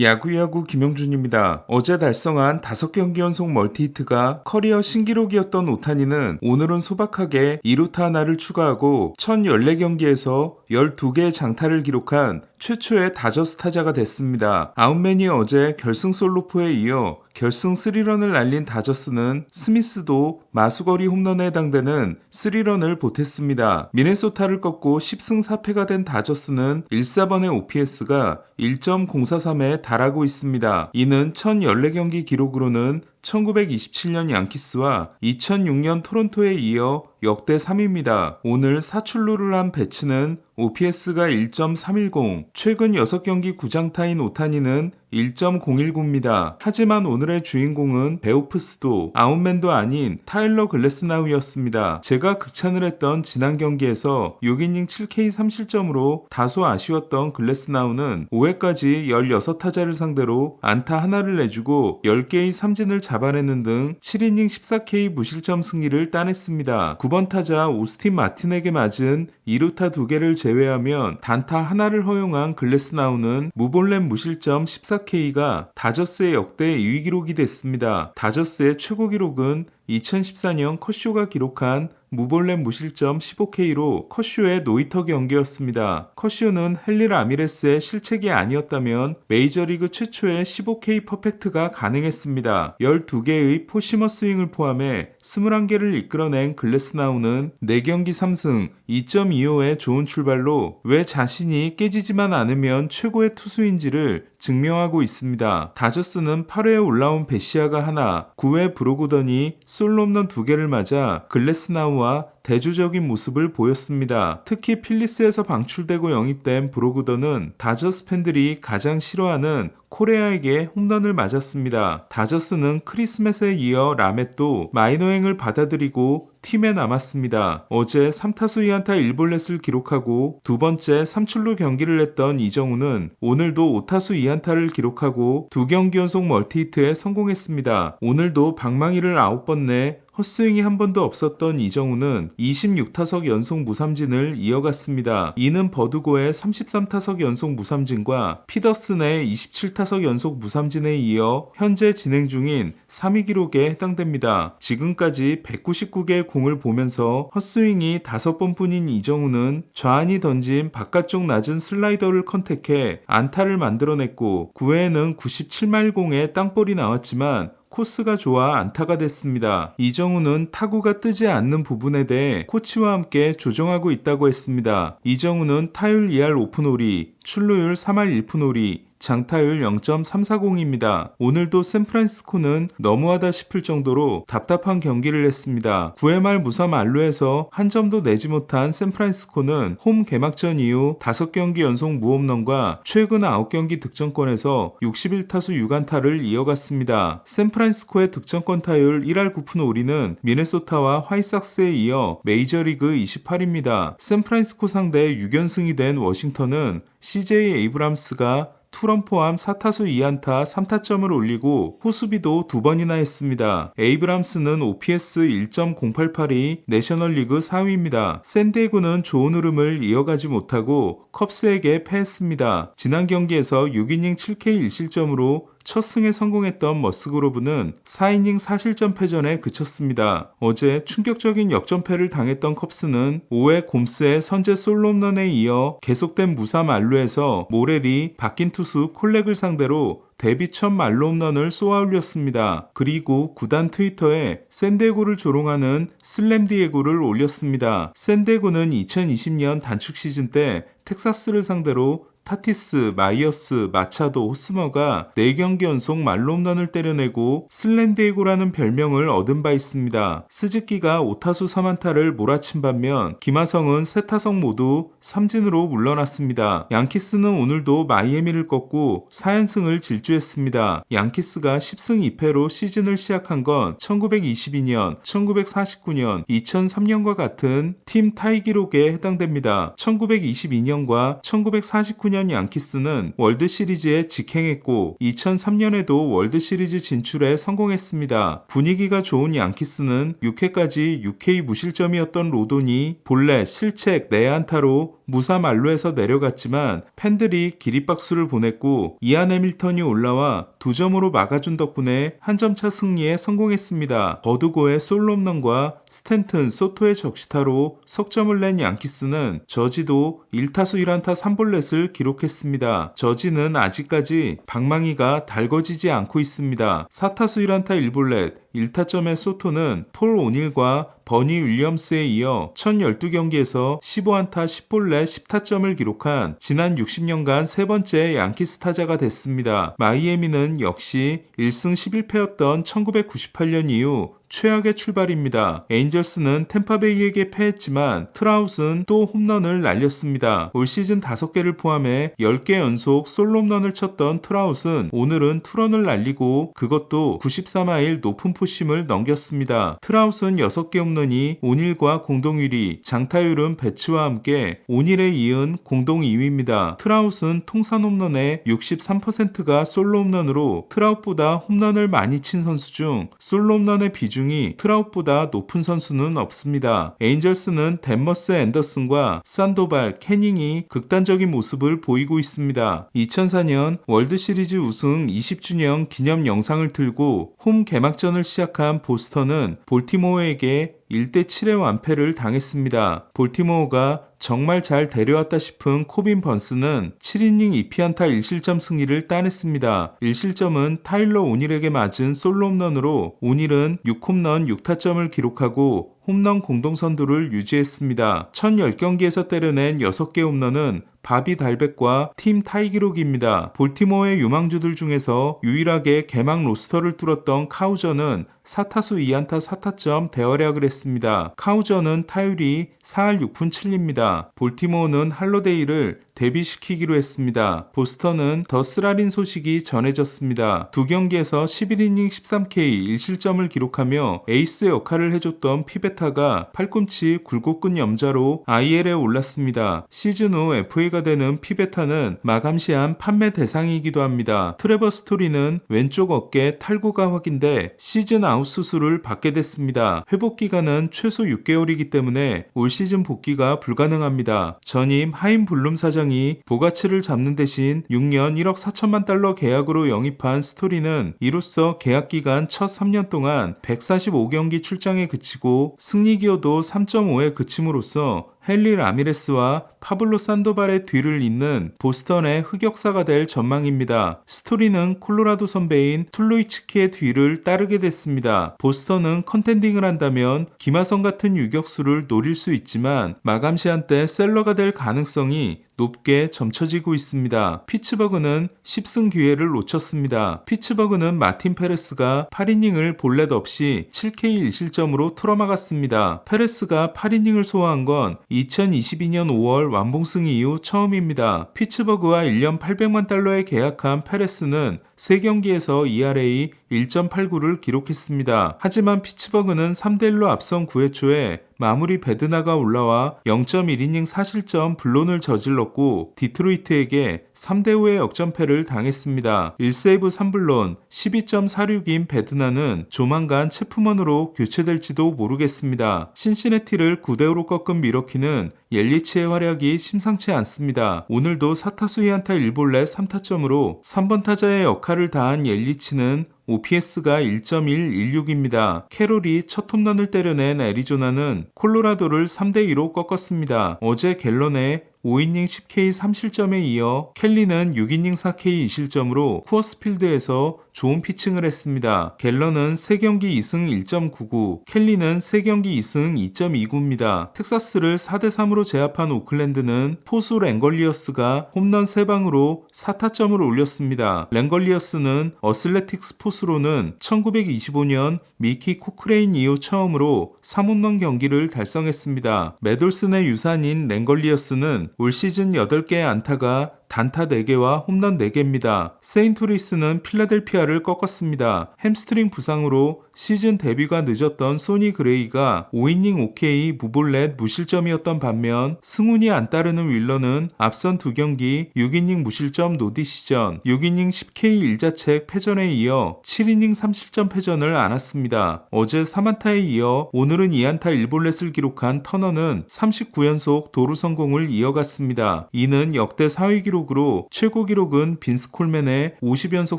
야구야구 김영준입니다. 어제 달성한 5경기 연속 멀티히트가 커리어 신기록이었던 오타니는 오늘은 소박하게 2루타 하나를 추가하고 1014경기에서 12개의 장타를 기록한 최초의 다저스 타자가 됐습니다. 아웃맨이 어제 결승 솔로포에 이어 결승 3런을 날린 다저스는 스미스도 마수거리 홈런에 해당되는 3런을 보탰습니다. 미네소타를 꺾고 10승 4패가 된 다저스는 1사번의 OPS가 1.043에 달하고 있습니다. 이는 1014경기 기록으로는 1927년 양키스와 2006년 토론토에 이어 역대 3위입니다. 오늘 사출루를 한 배츠는 OPS가 1.310, 최근 6경기 구장타인 오타니는 1.019입니다. 하지만 오늘의 주인공은 베오프스도 아웃맨도 아닌 타일러 글래스나우였습니다. 제가 극찬을 했던 지난 경기에서 6이닝 7K 3실점으로 다소 아쉬웠던 글래스나우는 5회까지 16타자를 상대로 안타 하나를 내주고 10개의 삼진을 잡 아내는 등 7이닝 14K 무실점 승리를 따냈습니다. 9번 타자 오스틴 마틴에게 맞은 2루타 2개를 제외하면 단타 하나를 허용한 글래스나우는 무볼렘 무실점 14K가 다저스의 역대 2위 기록이 됐습니다. 다저스의 최고 기록은 2014년 커쇼가 기록한 무볼렘 무실점 15K로 커쇼의 노이터 경기였습니다. 커쇼는 헨리 라미레스의 실책이 아니었다면 메이저리그 최초의 15K 퍼펙트가 가능했습니다. 12개의 포시머 스윙을 포함해 21개를 이끌어낸 글래스나우는 4경기 3승 2.25의 좋은 출발로 왜 자신이 깨지지만 않으면 최고의 투수인지를 증명하고 있습니다. 다저스는 8회에 올라온 베시아가 하나, 9회 브로구던이 솔로 홈런 2개를 맞아 글래스나우와 대조적인 모습을 보였습니다. 특히 필리스에서 방출되고 영입된 브로구던은 다저스 팬들이 가장 싫어하는 코레아에게 홈런을 맞았습니다. 다저스는 크리스맷에 이어 라멧도 마이너행을 받아들이고 팀에 남았습니다. 어제 3타수 2안타 1볼넷을 기록하고 두 번째 3출루 경기를 했던 이정우는 오늘도 5타수 2안타를 기록하고 두 경기 연속 멀티히트에 성공했습니다. 오늘도 방망이를 9번 내 헛스윙이 한 번도 없었던 이정우는 26타석 연속 무삼진을 이어갔습니다. 이는 버드고의 33타석 연속 무삼진과 피더슨의 27타석 연속 무삼진에 이어 현재 진행 중인 3위 기록에 해당됩니다. 지금까지 199개의 공을 보면서 헛스윙이 5번 뿐인 이정우는 좌안이 던진 바깥쪽 낮은 슬라이더를 컨택해 안타를 만들어냈고 9회에는 97마일 공에 땅볼이 나왔지만 코스가 좋아 안타가 됐습니다. 이정우는 타구가 뜨지 않는 부분에 대해 코치와 함께 조정하고 있다고 했습니다. 이정우는 타율 2할 오픈홀이, 출루율 3할 1푼홀이, 장타율 0.340입니다. 오늘도 샌프란시스코는 너무하다 싶을 정도로 답답한 경기를 했습니다. 9회 말 무삼 안루에서 한 점도 내지 못한 샌프란시스코는 홈 개막전 이후 5경기 연속 무홈런과 최근 9경기 득점권에서 61타수 6안타를 이어갔습니다. 샌프란시스코의 득점권 타율 1할 9푼 5리는 미네소타와 화이삭스에 이어 메이저리그 28입니다. 샌프란시스코 상대 6연승이 된 워싱턴은 CJ 에이브람스가 투런 포함 4타수 2안타 3타점을 올리고 호수비도 두 번이나 했습니다. 에이브람스는 OPS 1.088이 내셔널리그 4위입니다. 샌디에고는 좋은 흐름을 이어가지 못하고 컵스에게 패했습니다. 지난 경기에서 6이닝 7K 1실점으로 첫 승에 성공했던 머스 그로브는 4이닝 4실점 패전에 그쳤습니다. 어제 충격적인 역전패를 당했던 컵스는 5회 곰스의 선제 솔로홈런에 이어 계속된 무사 만루에서 모렐이 바뀐 투수 콜렉을 상대로 데뷔 첫 말로 홈런을 쏘아 올렸습니다. 그리고 구단 트위터에 샌디에고를 조롱하는 슬램디에고를 올렸습니다. 샌디에고는 2020년 단축 시즌 때 텍사스를 상대로 타티스, 마이어스, 마차도, 호스머가 4경기 연속 말로 홈런을 때려내고 슬램디에고라는 별명을 얻은 바 있습니다. 스즈키가 5타수 3안타를 몰아친 반면 김하성은 3타석 모두 삼진으로 물러났습니다. 양키스는 오늘도 마이애미를 꺾고 4연승을 질주 완주했습니다. 양키스가 10승 2패로 시즌을 시작한 건 1922년, 1949년, 2003년과 같은 팀 타이 기록에 해당됩니다. 1922년과 1949년 양키스는 월드 시리즈에 직행했고 2003년에도 월드 시리즈 진출에 성공했습니다. 분위기가 좋은 양키스는 6회까지 6K 무실점이었던 로돈이 본래 실책 내안타로 무사 만루에서 내려갔지만 팬들이 기립박수를 보냈고 이안 해밀턴이 올라와 두 점으로 막아준 덕분에 한 점 차 승리에 성공했습니다. 버두고의 솔롬런과 스탠튼, 소토의 적시타로 석점을 낸 양키스는 저지도 1타수 1안타 3볼넷을 기록했습니다. 저지는 아직까지 방망이가 달궈지지 않고 있습니다. 4타수 1안타 1볼넷, 1타점의 소토는 폴 오닐과 버니 윌리엄스에 이어 1012경기에서 15안타 10볼넷 10타점을 기록한 지난 60년간 세 번째 양키스 타자가 됐습니다. 마이애미는 역시 1승 11패였던 1998년 이후 최악의 출발입니다. 에인절스는 템파베이에게 패했지만 트라웃은 또 홈런을 날렸습니다. 올 시즌 5개를 포함해 10개 연속 솔로 홈런을 쳤던 트라웃은 오늘은 투런을 날리고 그것도 94마일 높은 포심을 넘겼습니다. 트라웃은 6개 홈런이 오닐과 공동 1위, 장타율은 배츠와 함께 오닐에 이은 공동 2위입니다. 트라웃은 통산 홈런의 63%가 솔로 홈런으로 트라웃보다 홈런을 많이 친 선수 중 솔로 홈런의 비중 비중이 트라웃보다 높은 선수는 없습니다. 에인절스는 댄머스 앤더슨과 산도발, 캐닝이 극단적인 모습을 보이고 있습니다. 2004년 월드시리즈 우승 20주년 기념 영상을 틀고 홈 개막전을 시작한 보스턴은 볼티모어에게 1대 7의 완패를 당했습니다. 볼티모어가 정말 잘 데려왔다 싶은 코빈 번스는 7이닝 2피안타 1실점 승리를 따냈습니다. 1실점은 타일러 오닐에게 맞은 솔로 홈런으로 오닐은 6홈런 6타점을 기록하고 홈런 공동선두를 유지했습니다. 1010경기에서 때려낸 6개 홈런은 바비 달백과 팀 타이 기록입니다. 볼티모어의 유망주들 중에서 유일하게 개막 로스터를 뚫었던 카우저는 4타수 2안타 4타점 대활약을 했습니다. 카우저는 타율이 4할 6푼 7리입니다. 볼티모어는 할로데이를 데뷔시키기로 했습니다. 보스턴은 더 쓰라린 소식이 전해졌습니다. 두 경기에서 11이닝 13K 1실점을 기록하며 에이스 역할을 해줬던 피 베타가 팔꿈치 굴곡근 염자로 IL에 올랐습니다. 시즌 후 FA가 되는 피베타는 마감 시한 판매 대상이기도 합니다. 트레버 스토리는 왼쪽 어깨 탈구가 확인돼 시즌 아웃 수술을 받게 됐습니다. 회복 기간은 최소 6개월이기 때문에 올 시즌 복귀가 불가능합니다. 전임 하임 블룸 사장이 보가츠를 잡는 대신 6년 1억 4천만 달러 계약으로 영입한 스토리는 이로써 계약 기간 첫 3년 동안 145경기 출장에 그치고 승리 기여도 3.5에 그침으로써 헨리 라미레스와 파블로 산도발의 뒤를 잇는 보스턴의 흑역사가 될 전망입니다. 스토리는 콜로라도 선배인 툴로이츠키의 뒤를 따르게 됐습니다. 보스턴은 컨텐딩을 한다면 김하성 같은 유격수를 노릴 수 있지만 마감 시한 때 셀러가 될 가능성이 높게 점쳐지고 있습니다. 피츠버그는 10승 기회를 놓쳤습니다. 피츠버그는 마틴 페레스가 8이닝을 볼넷 없이 7K 1실점으로 틀어막았습니다. 페레스가 8이닝을 소화한 건 2022년 5월 완봉승 이후 처음입니다. 피츠버그와 1년 800만 달러에 계약한 페레스는 3경기에서 ERA 1.89를 기록했습니다. 하지만 피츠버그는 3대1로 앞선 9회 초에 마무리 베드나가 올라와 0.1이닝 사실점 블론을 저질렀고 디트로이트에게 3대5의 역전패를 당했습니다. 1세이브 3블론 12.46인 베드나는 조만간 체프먼으로 교체될지도 모르겠습니다. 신시내티를 9대5로 꺾은 미러키는 옐리치의 활약이 심상치 않습니다. 오늘도 4타수 2안타 1볼넷 3타점으로 3번 타자의 역할을 다한 옐리치는 OPS가 1.116입니다. 캐롤이 첫 홈런을 때려낸 애리조나는 콜로라도를 3대2로 꺾었습니다. 어제 갤런의 5이닝 10K 3실점에 이어 켈리는 6이닝 4K 2실점으로 쿠어스필드에서 좋은 피칭을 했습니다. 갤런은 3경기 2승 1.99, 켈리는 3경기 2승 2.29입니다. 텍사스를 4대3으로 제압한 오클랜드는 포수 랭걸리어스가 홈런 3방으로 4타점을 올렸습니다. 랭걸리어스는 어슬레틱스 포수로는 1925년 미키 코크레인 이후 처음으로 3홈런 경기를 달성했습니다. 메돌슨의 유산인 랭걸리어스는 올 시즌 8개의 안타가 단타 4개와 홈런 4개입니다. 세인트루이스는 필라델피아를 꺾었습니다. 햄스트링 부상으로 시즌 데뷔가 늦었던 소니 그레이가 5이닝 오케이 무볼넷 무실점이었던 반면 승운이 안 따르는 윌러는 앞선 두 경기 6이닝 무실점 노디 시전, 6이닝 10K 1자책 패전에 이어 7이닝 3실점 패전을 안았습니다. 어제 3안타에 이어 오늘은 2안타 1볼넷을 기록한 터너는 39연속 도루 성공을 이어갔습니다. 이는 역대 4위 기록 으로 최고 기록은 빈스 콜맨의 50연속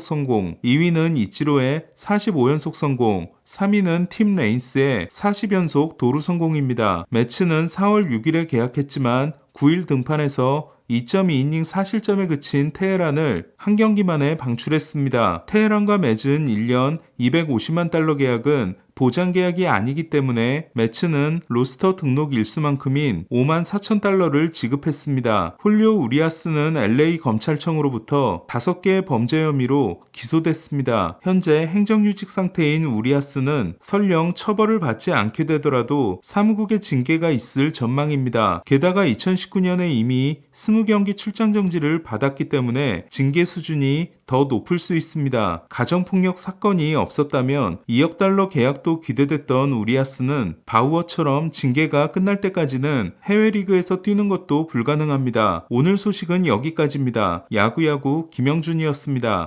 성공, 2위는 이치로의 45연속 성공, 3위는 팀 레인스의 40연속 도루 성공입니다. 매츠는 4월 6일에 계약했지만 9일 등판에서 2.2이닝 4실점에 그친 테헤란을 한 경기 만에 방출했습니다. 테헤란과 맺은 1년 250만 달러 계약은 보장 계약이 아니기 때문에 매츠는 로스터 등록 일수만큼인 5만 4천 달러를 지급했습니다. 홀리오 우리아스는 LA 검찰청으로부터 5개의 범죄 혐의로 기소됐습니다. 현재 행정휴직 상태인 우리아스는 설령 처벌을 받지 않게 되더라도 사무국의 징계가 있을 전망입니다. 게다가 2019년에 이미 20경기 출장 정지를 받았기 때문에 징계 수준이 더 높을 수 있습니다. 가정폭력 사건이 없었다면 2억 달러 계약도 기대됐던 우리아스는 바우어처럼 징계가 끝날 때까지는 해외 리그에서 뛰는 것도 불가능합니다. 오늘 소식은 여기까지입니다. 야구야구 김영준이었습니다.